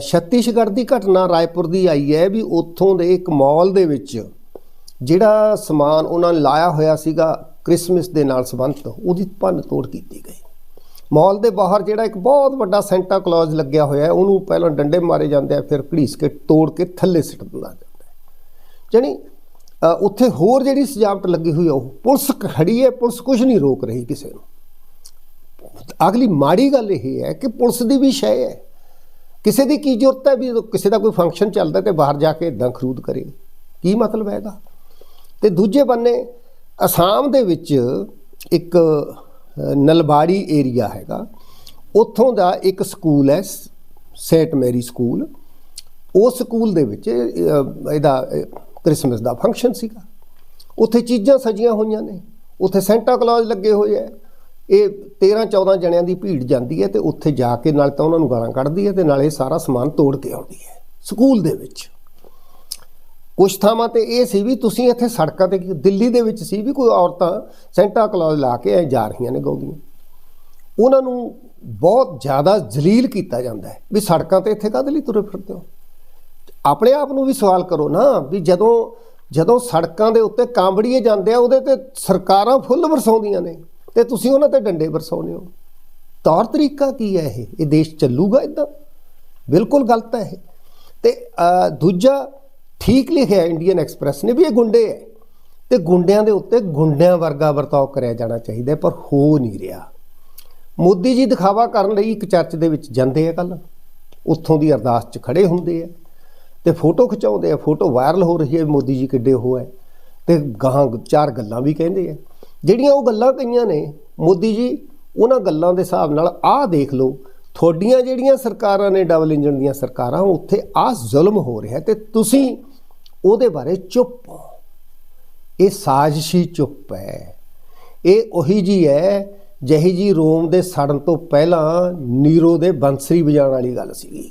ਛੱਤੀਸਗੜ੍ਹ ਦੀ ਘਟਨਾ ਰਾਏਪੁਰ ਦੀ ਆਈ ਹੈ ਵੀ ਉੱਥੋਂ ਦੇ ਇੱਕ ਮਾਲ ਦੇ ਵਿੱਚ ਜਿਹੜਾ ਸਮਾਨ ਉਹਨਾਂ ਨੇ ਲਾਇਆ ਹੋਇਆ ਸੀਗਾ ਕ੍ਰਿਸਮਸ ਦੇ ਨਾਲ ਸੰਬੰਧਿਤ ਉਹਦੀ ਭੰਨ ਤੋੜ ਕੀਤੀ ਗਈ। ਮਾਲ ਦੇ ਬਾਹਰ ਜਿਹੜਾ ਇੱਕ ਬਹੁਤ ਵੱਡਾ ਸੈਂਟਾ ਕਲੌਜ਼ ਲੱਗਿਆ ਹੋਇਆ ਉਹਨੂੰ ਪਹਿਲਾਂ ਡੰਡੇ ਮਾਰੇ ਜਾਂਦੇ ਆ, ਫਿਰ ਘੜੀਸ ਕੇ ਤੋੜ ਕੇ ਥੱਲੇ ਸਿੱਟ ਦਿੰਦਾ ਜਾਂਦਾ ਹੈ। ਜਾਣੀ ਉੱਥੇ ਹੋਰ ਜਿਹੜੀ ਸਜਾਵਟ ਲੱਗੀ ਹੋਈ ਆ, ਉਹ ਪੁਲਿਸ ਖੜੀ ਹੈ, ਪੁਲਿਸ ਕੁਝ ਨਹੀਂ ਰੋਕ ਰਹੀ ਕਿਸੇ ਨੂੰ। ਅਗਲੀ ਮਾੜੀ ਗੱਲ ਇਹ ਹੈ ਕਿ ਪੁਲਿਸ ਦੀ ਵੀ ਸ਼ੈ ਹੈ। ਕਿਸੇ ਦੀ ਕੀ ਜ਼ਰੂਰਤ ਹੈ ਵੀ ਕਿਸੇ ਦਾ ਕੋਈ ਫੰਕਸ਼ਨ ਚੱਲਦਾ ਤੇ ਬਾਹਰ ਜਾ ਕੇ ਇਦਾਂ ਖਰੀਦ ਕਰੇ? ਕੀ ਮਤਲਬ ਹੈ ਇਹਦਾ? ਤੇ ਦੂਜੇ ਬੰਨੇ ਅਸਾਮ ਦੇ ਵਿੱਚ ਇੱਕ ਨਲਬਾੜੀ ਏਰੀਆ ਹੈਗਾ। ਉੱਥੋਂ ਦਾ ਇੱਕ ਸਕੂਲ ਹੈ ਸ- ਸੇਂਟ ਮੈਰੀ ਸਕੂਲ। ਉਹ ਸਕੂਲ ਦੇ ਵਿੱਚ ਇਹਦਾ ਅ, ਕ੍ਰਿਸਮਸ ਦਾ ਫੰਕਸ਼ਨ ਸੀਗਾ। ਉੱਥੇ ਚੀਜ਼ਾਂ ਸਜੀਆਂ ਹੋਈਆਂ ਨੇ। ਉੱਥੇ ਸੈਂਟਾ ਕਲੌਜ਼ ਲੱਗੇ ਹੋਏ ਐ ਇਹ 13 14 ਜਣਿਆਂ ਦੀ ਭੀੜ ਜਾਂਦੀ ਹੈ ਤੇ ਉੱਥੇ ਜਾ ਕੇ ਨਾਲ ਤਾਂ ਉਹਨਾਂ ਨੂੰ ਗਾਲਾਂ ਕੱਢਦੀ ਹੈ ਤੇ ਇਹ ਸਾਰਾ ਸਮਾਨ ਤੋੜ ਕੇ ਆਉਂਦੀ ਹੈ, ਸਕੂਲ ਦੇ ਵਿੱਚ। ਕੁਝ ਥਾਵਾਂ ਤੇ ਇਹ ਸੀ ਵੀ ਤੁਸੀਂ ਇੱਥੇ ਸੜਕਾਂ ਤੇ ਦਿੱਲੀ ਦੇ ਵਿੱਚ ਸੀ ਵੀ ਕੋਈ ਔਰਤਾਂ ਸੈਂਟਾ ਕਲੌਜ਼ ਲਾ ਕੇ ਐ ਜਾ ਰਹੀਆਂ ਨੇ ਗਾਉਂਦੀਆਂ। ਉਹਨਾਂ ਨੂੰ ਬਹੁਤ ਜ਼ਿਆਦਾ ਜ਼ਲੀਲ ਕੀਤਾ ਜਾਂਦਾ ਹੈ ਵੀ ਸੜਕਾਂ ਤੇ ਇੱਥੇ ਕਾਹਦੇ ਲਈ ਤੁਰੇ ਫਿਰਦੇ ਹੋ? ਆਪਣੇ ਆਪ ਨੂੰ ਵੀ ਸਵਾਲ ਕਰੋ ਨਾ ਵੀ ਜਦੋਂ ਜਦੋਂ ਸੜਕਾਂ ਦੇ ਉੱਤੇ ਕਾਂਬੜੀਏ ਜਾਂਦੇ ਆ, ਉਹਦੇ ਤੇ ਸਰਕਾਰਾਂ ਫੁੱਲ ਵਰਸਾਉਂਦੀਆਂ ਨੇ। ਤੇ ਤੁਸੀਂ ਉਹਨਾਂ ਤੇ ਡੰਡੇ ਵਰਸਾਉਂਦੇ ਹੋ। ਤੌਰ ਤਰੀਕਾ ਕੀ ਹੈ ਇਹ? ਇਹ ਦੇਸ਼ ਚੱਲੂਗਾ ਇਦਾਂ? ਬਿਲਕੁਲ ਗਲਤ ਹੈ ਇਹ। ਤੇ ਦੂਜਾ ਠੀਕ ਲਿਖਿਆ ਇੰਡੀਅਨ ਐਕਸਪ੍ਰੈਸ ਨੇ ਵੀ ਇਹ ਗੁੰਡੇ ਹੈ। ਤੇ ਗੁੰਡਿਆਂ ਦੇ ਉੱਤੇ ਗੁੰਡਿਆਂ ਵਰਗਾ ਵਰਤਾਓ ਕਰਿਆ ਜਾਣਾ ਚਾਹੀਦਾ ਪਰ ਹੋ ਨਹੀਂ ਰਿਹਾ। ਮੋਦੀ ਜੀ ਦਿਖਾਵਾ ਕਰਨ ਲਈ ਇੱਕ ਚਰਚ ਦੇ ਵਿੱਚ ਜਾਂਦੇ ਆ ਕੱਲ ਉੱਥੋਂ ਦੀ ਅਰਦਾਸ 'ਚ ਖੜੇ ਹੁੰਦੇ ਆ। ਤੇ ਫੋਟੋ ਖਿਚਾਉਂਦੇ ਆ। ਫੋਟੋ ਵਾਇਰਲ ਹੋ ਰਹੀ ਹੈ ਵੀ ਮੋਦੀ ਜੀ ਕਿੱਡੇ ਹੋ ਹੈ। ਤੇ ਗਾਹਾਂ ਚਾਰ ਗੱਲਾਂ ਵੀ ਕਹਿੰਦੇ ਆ। ਜਿਹੜੀਆਂ ਉਹ ਗੱਲਾਂ ਕਹੀਆਂ ਨੇ, ਮੋਦੀ ਜੀ, ਉਹਨਾਂ ਗੱਲਾਂ ਦੇ ਹਿਸਾਬ ਨਾਲ ਆਹ ਦੇਖ ਲਓ, ਤੁਹਾਡੀਆਂ ਜਿਹੜੀਆਂ ਸਰਕਾਰਾਂ ਨੇ ਡਬਲ ਇੰਜਨ ਦੀਆਂ ਸਰਕਾਰਾਂ, ਉੱਥੇ ਆਹ ਜ਼ੁਲਮ ਹੋ ਰਿਹਾ ਤੇ ਤੁਸੀਂ ਉਹਦੇ ਬਾਰੇ ਚੁੱਪ ਹੋ। ਇਹ ਸਾਜ਼ਿਸ਼ੀ ਚੁੱਪ ਹੈ। ਇਹ ਉਹੀ ਜੀ ਹੈ, ਜਿਹੀ ਜੀ ਰੋਮ ਦੇ ਸੜਨ ਤੋਂ ਪਹਿਲਾਂ ਨੀਰੋ ਦੇ ਬੰਸਰੀ ਵਜਾਉਣ ਵਾਲੀ ਗੱਲ ਸੀਗੀ।